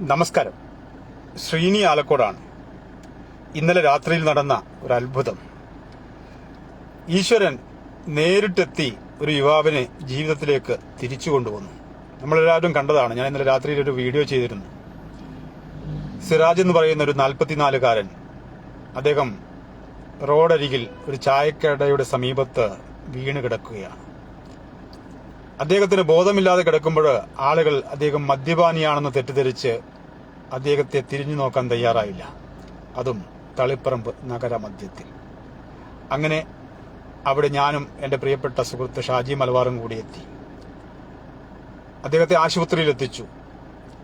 നമസ്കാരം. ശ്രീനി ആലക്കോടാണ്. ഇന്നലെ രാത്രിയിൽ നടന്ന ഒരു അത്ഭുതം. ഈശ്വരൻ നേരിട്ടെത്തി ഒരു യുവാവിനെ ജീവിതത്തിലേക്ക് തിരിച്ചു കൊണ്ടുവന്നു. നമ്മളെല്ലാവരും കണ്ടതാണ്. ഞാൻ ഇന്നലെ രാത്രിയിൽ ഒരു വീഡിയോ ചെയ്തിരുന്നു. സിറാജ് എന്ന് പറയുന്ന ഒരു നാൽപ്പത്തിനാലുകാരൻ അദ്ദേഹം റോഡരികിൽ ഒരു ചായക്കടയുടെ സമീപത്ത് വീണ് കിടക്കുകയാണ്. അദ്ദേഹത്തിന് ബോധമില്ലാതെ കിടക്കുമ്പോൾ ആളുകൾ അദ്ദേഹം മദ്യപാനിയാണെന്ന് തെറ്റിദ്ധരിച്ച് അദ്ദേഹത്തെ തിരിഞ്ഞു നോക്കാൻ തയ്യാറായില്ല. അതും തളിപ്പറമ്പ് നഗരമധ്യത്തിൽ. അങ്ങനെ അവിടെ ഞാനും എന്റെ പ്രിയപ്പെട്ട സുഹൃത്ത് ഷാജി മലബാറും കൂടി എത്തി. അദ്ദേഹത്തെ ആശുപത്രിയിൽ എത്തിച്ചു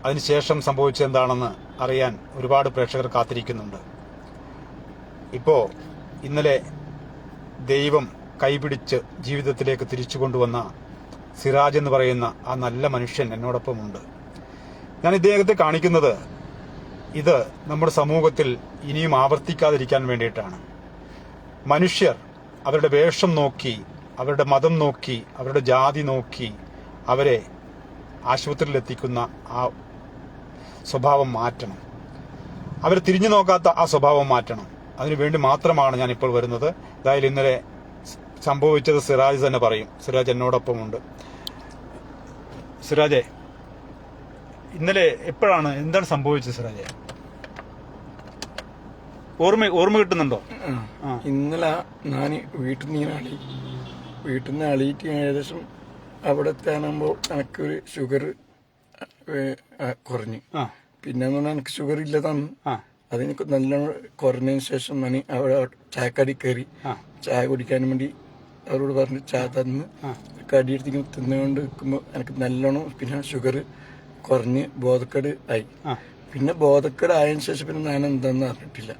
അതിനുശേഷം സംഭവിച്ചതെന്താണെന്ന് അറിയാൻ ഒരുപാട് പ്രേക്ഷകർ കാത്തിരിക്കുന്നുണ്ട്. ഇപ്പോ ഇന്നലെ ദൈവം കൈപിടിച്ച് ജീവിതത്തിലേക്ക് തിരിച്ചു കൊണ്ടുവന്ന സിറാജ് എന്ന് പറയുന്ന ആ നല്ല മനുഷ്യൻ എന്നോടൊപ്പമുണ്ട്. ഞാൻ ഇദ്ദേഹത്തെ കാണിക്കുന്നത് ഇത് നമ്മുടെ സമൂഹത്തിൽ ഇനിയും ആവർത്തിക്കാതിരിക്കാൻ വേണ്ടിയിട്ടാണ്. മനുഷ്യർ അവരുടെ വേഷം നോക്കി അവരുടെ മതം നോക്കി അവരുടെ ജാതി നോക്കി അവരെ ആശുപത്രിയിൽ എത്തിക്കുന്ന ആ സ്വഭാവം മാറ്റണം. അവരെ തിരിഞ്ഞു നോക്കാത്ത ആ സ്വഭാവം മാറ്റണം. അതിനുവേണ്ടി മാത്രമാണ് ഞാൻ ഇപ്പോൾ വരുന്നത്. അതായത് ഇന്നലെ സംഭവിച്ചത് സിറാജ് തന്നെ പറയും. സിറാജ് എന്നോടൊപ്പമുണ്ട്. സിറാജെ ഇന്നലെ എപ്പോഴാണ് എന്താണ് സംഭവിച്ചത് സിറാജെ? ഓർമ്മ ഓർമ്മ കിട്ടുന്നുണ്ടോ? ഇന്നലെ ഞാൻ വീട്ടിൽ നിന്ന് ഇങ്ങനെ അളി വീട്ടിൽ നിന്ന് അളിയിട്ട് ഏകദേശം അവിടെ എത്താനാകുമ്പോൾ എനിക്കൊരു ഷുഗർ കുറഞ്ഞു. പിന്നെ എന്ന് പറഞ്ഞാൽ എനിക്ക് ഷുഗർ ഇല്ലതാണ് അതിന് നല്ല കുറഞ്ഞതിന് ശേഷം ഞാൻ അവിടെ ചായക്കടി കയറി ചായ കുടിക്കാൻ വേണ്ടി അവരോട് പറഞ്ഞ് ചായ തന്ന് കടിയെടുത്ത് തിന്നുകൊണ്ട് നിൽക്കുമ്പോൾ എനിക്ക് നല്ലോണം പിന്നെ ഷുഗർ കുറഞ്ഞ് ബോധക്കേട് ആയി. പിന്നെ ബോധക്കേട് ആയതിനു ശേഷം പിന്നെ ഞാൻ എന്താന്ന് അറിഞ്ഞിട്ടില്ല.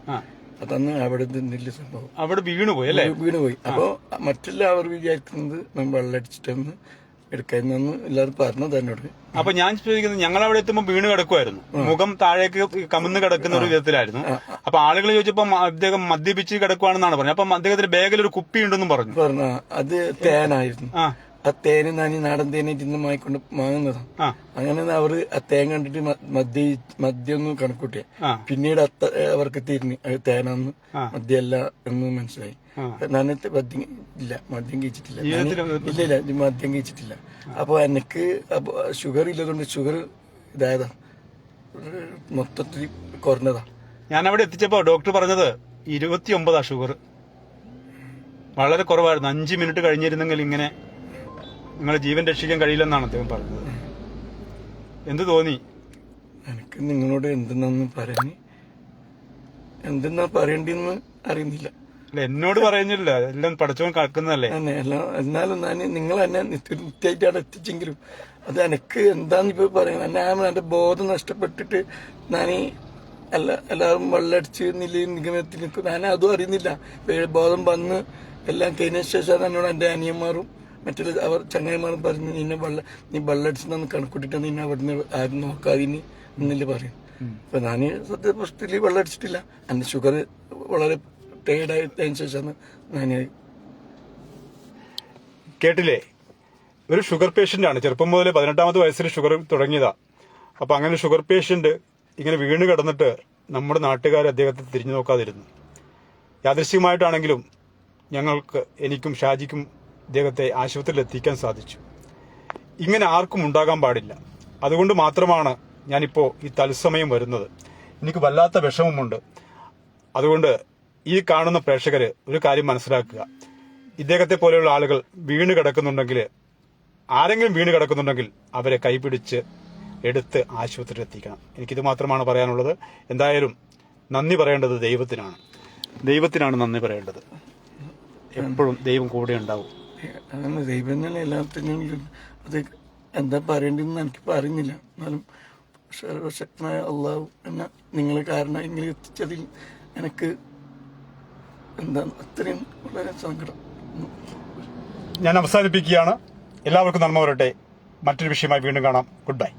അതന്ന് അവിടെ നിന്നില്ല സംഭവം. അവിടെ വീണുപോയി അല്ലേ? വീണുപോയി. അപ്പോൾ അപ്പോ മറ്റെല്ലാവർ വിചാരിക്കുന്നത് നമ്മൾ വെള്ളടിച്ചിട്ടൊന്ന് എടുക്കാമെന്ന് എല്ലാവരും പറഞ്ഞത് എന്നോട് അപ്പൊ ഞാൻ ചോദിക്കുന്നത് ഞങ്ങൾ അവിടെ എത്തുമ്പോൾ വീണ് കിടക്കുമായിരുന്നു മുഖം താഴേക്ക് കമന്ന് കിടക്കുന്ന ഒരു വിധത്തിലായിരുന്നു. അപ്പൊ ആളുകൾ ചോദിച്ചപ്പോ അദ്ദേഹം മദ്യപിച്ച് കിടക്കുവാണെന്നാണ് പറഞ്ഞത്. അപ്പൊ അദ്ദേഹത്തിന്റെ ബാഗിൽ ഒരു കുപ്പി ഉണ്ടെന്നും പറഞ്ഞു പറഞ്ഞു അത് തേനായിരുന്നു. ആ തേന് ഈ നാടൻ തേനായിട്ട് ഇന്ന് വാങ്ങിക്കൊണ്ട് വാങ്ങുന്നതാണ് ആ. അങ്ങനെ അവർ ആ തേൻ കണ്ടിട്ട് മദ്യ മദ്യം ഒന്ന് കണക്കൂട്ടിയ പിന്നീട് അത്ത അവർക്ക് തിരിഞ്ഞ് അത് തേനാന്ന് മദ്യമല്ല എന്ന് മനസ്സിലായി. ഞാനത്തെ മദ്യം ഇല്ല മദ്യം കഴിച്ചിട്ടില്ല. ഇല്ല ഇല്ല മദ്യം കഴിച്ചിട്ടില്ല. അപ്പൊ എനിക്ക് ഷുഗർ ഇല്ലതുകൊണ്ട് ഷുഗർ ഇതായതാ. മൊത്തത്തിൽ കുറഞ്ഞതാ. ഞാൻ അവിടെ എത്തിച്ചപ്പോ ഡോക്ടർ പറഞ്ഞത് ഇരുപത്തി ഒമ്പതാ ഷുഗർ. വളരെ കുറവായിരുന്നു. അഞ്ച് മിനിറ്റ് കഴിഞ്ഞിരുന്നെങ്കിൽ ഇങ്ങനെ നിങ്ങളെ ജീവൻ രക്ഷിക്കാൻ കഴിയില്ലെന്നാണ് അദ്ദേഹം പറഞ്ഞത്. എന്ത് തോന്നി? എനിക്ക് നിങ്ങളോട് എന്തെന്നു പറഞ്ഞ് എന്തെന്നാ പറയണ്ടെന്ന് അറിയുന്നില്ല. അല്ല എന്നോട് പറയുന്നില്ല. എല്ലാം പഠിച്ചവൻ കാക്കുന്നതല്ലേ എല്ലാം എന്നാലും ഞാൻ നിങ്ങൾ എന്നെ നിത്യ- നിത്യമായിട്ട് അവിടെ എത്തിച്ചെങ്കിലും അത് എനിക്ക് എന്താന്ന് ഇപ്പൊ പറയുന്നത് ഞാൻ എന്റെ ബോധം നഷ്ടപ്പെട്ടിട്ട് ഞാൻ എല്ലാ എല്ലാവരും വെള്ളടിച്ച് നില നിഗമനത്തിൽ നിൽക്കും. ഞാൻ അതും അറിയുന്നില്ല. ബോധം വന്ന് എല്ലാം കഴിഞ്ഞ ശേഷം എന്നോട് എന്റെ അനിയന്മാരും മറ്റുള്ള അവർ ചങ്ങായിമാർ പറഞ്ഞു നിന്നെ വെള്ള നീ വെള്ളടിച്ചെന്ന് കണക്കൂട്ടിട്ട് നിന്നെ അവിടുന്ന് ആരും നോക്കാതിന് എന്നില്ല പറയും. അപ്പൊ ഞാൻ സത്യപ്രശ്നത്തിൽ വെള്ളടിച്ചിട്ടില്ല. എന്റെ ഷുഗർ വളരെ ടേഡായതിനു ശേഷമാണ് ഞാൻ കേട്ടില്ലേ? ഒരു ഷുഗർ പേഷ്യന്റ് ആണ് ചെറുപ്പം മുതലേ പതിനെട്ടാമത്തെ വയസ്സിൽ ഷുഗർ തുടങ്ങിയതാ. അപ്പൊ അങ്ങനെ ഷുഗർ പേഷ്യന്റ് ഇങ്ങനെ വീണ് കിടന്നിട്ട് നമ്മുടെ നാട്ടുകാർ അദ്ദേഹത്തെ തിരിഞ്ഞു നോക്കാതിരുന്നു. യാദൃശ്യമായിട്ടാണെങ്കിലും ഞങ്ങൾക്ക് എനിക്കും ഷാജിക്കും ഇദ്ദേഹത്തെ ആശുപത്രിയിൽ എത്തിക്കാൻ സാധിച്ചു. ഇങ്ങനെ ആർക്കും ഉണ്ടാകാൻ പാടില്ല. അതുകൊണ്ട് മാത്രമാണ് ഞാനിപ്പോൾ ഈ തത്സമയം വരുന്നത്. എനിക്ക് വല്ലാത്ത വിഷമമുണ്ട്. അതുകൊണ്ട് ഈ കാണുന്ന പ്രേക്ഷകർ ഒരു കാര്യം മനസ്സിലാക്കുക. ഇദ്ദേഹത്തെ പോലെയുള്ള ആളുകൾ വീണ് കിടക്കുന്നുണ്ടെങ്കിൽ ആരെങ്കിലും വീണ് കിടക്കുന്നുണ്ടെങ്കിൽ അവരെ കൈപിടിച്ച് എടുത്ത് ആശുപത്രിയിൽ എത്തിക്കണം എനിക്കിത് മാത്രമാണ് പറയാനുള്ളത്. എന്തായാലും നന്ദി പറയേണ്ടത് ദൈവത്തിനാണ്. ദൈവത്തിനാണ് നന്ദി പറയേണ്ടത്. എപ്പോഴും ദൈവം കൂടെ ഉണ്ടാവും. അങ്ങനെ ദൈവം തന്നെ എല്ലാത്തിനും അത് എന്താ പറയേണ്ടതെന്ന് എനിക്ക് പറയുന്നില്ല. എന്നാലും സർവശക്തനായ അള്ളാഹു എന്ന നിങ്ങൾ കാരണം ഇങ്ങനെ എത്തിച്ചതിൽ എനിക്ക് എന്താ അത്രയും വളരെ സങ്കടം. ഞാൻ അവസാനിപ്പിക്കുകയാണ്. എല്ലാവർക്കും നന്മ വരട്ടെ. മറ്റൊരു വിഷയമായി വീണ്ടും കാണാം. Good bye